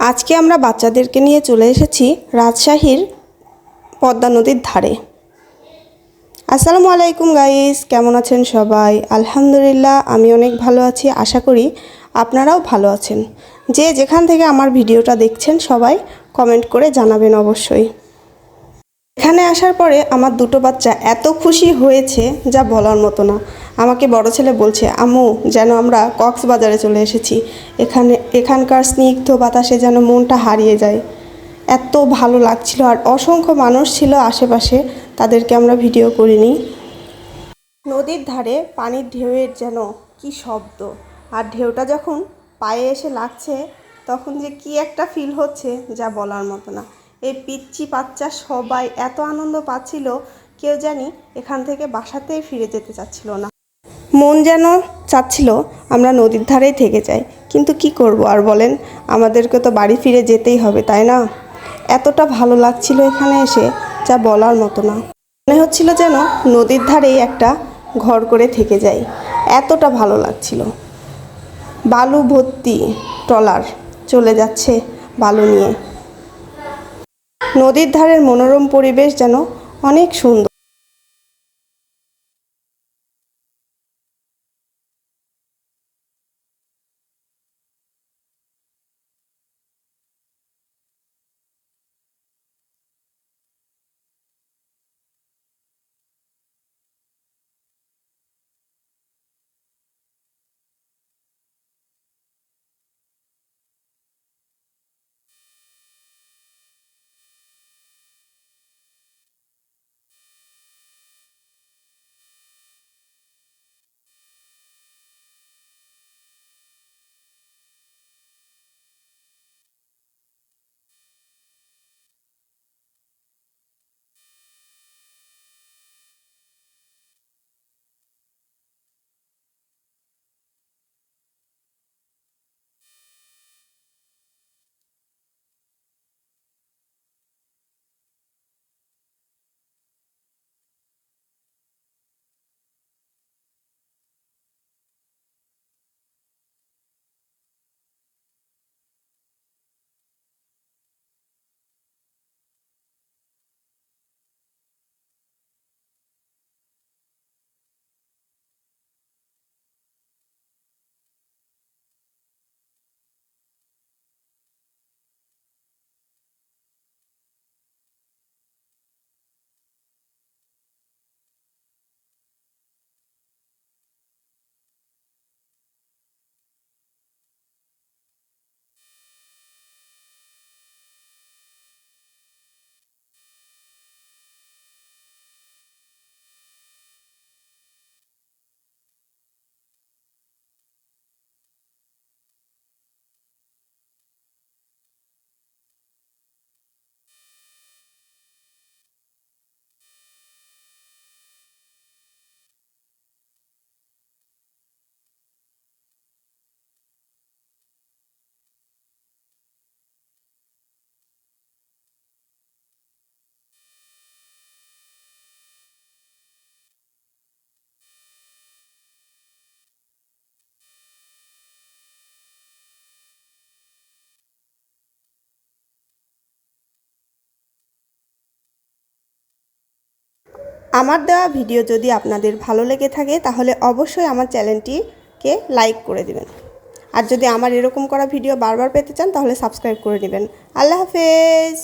আজকে আমরা বাচ্চাদেরকে নিয়ে চলে এসেছি রাজশাহীর পদ্মা নদীর ধারে। আসসালামু আলাইকুম গাইস কেমন আছেন সবাই? আলহামদুলিল্লাহ, আমি অনেক ভালো আছি, আশা করি আপনারাও ভালো আছেন। যে যেখান থেকে আমার ভিডিওটা দেখছেন সবাই কমেন্ট করে জানাবেন অবশ্যই। এখানে আসার পরে আমার দুটো বাচ্চা এত খুশি হয়েছে যা বলার মতো না। আমাকে বড় ছেলে বলছে, আম্মু, যেন আমরা কক্সবাজারে চলে এসেছি। এখানে, এখানকার স্নিগ্ধ বাতাসে যেন মনটা হারিয়ে যায়। এত ভালো লাগছিল আর অসংখ্য মানুষ ছিল আশেপাশে, তাদেরকে আমরা ভিডিও করিনি। নদীর ধারে পানির ঢেউয়ের যেন কি শব্দ। আর ঢেউটা যখন পায়ে এসে লাগছে, তখন যে কি একটা ফিল হচ্ছে যা বলার মতো না। এই পিচ্চি বাচ্চা সবাই এত আনন্দ পাচ্ছিল, কেউ জানি এখান থেকে বাসাতেই ফিরে যেতে চাচ্ছিল না। মন যেন চাচ্ছিল আমরা নদীর ধারেই থেকে যাই, কিন্তু কি করব আর বলেন, আমাদেরকে তো বাড়ি ফিরে যেতেই হবে, তাই না? এতটা ভালো লাগছিল এখানে এসে, যা বলার মতো না। মনে হচ্ছিল যেন নদীর ধারেই একটা ঘর করে থেকে যাই, এতটা ভালো লাগছিল। বালু ভর্তি ট্রলার চলে যাচ্ছে বালু নিয়ে। নদীর ধারের মনোরম পরিবেশ যেন অনেক সুন্দর। আমার দেওয়া ভিডিও যদি আপনাদের ভালো লেগে থাকে, তাহলে অবশ্যই আমার চ্যানেলটিকে লাইক করে দিবেন। আর যদি আমার এরকম করা ভিডিও বারবার পেতে চান, তাহলে সাবস্ক্রাইব করে নেবেন আল্লাহ হাফেজ!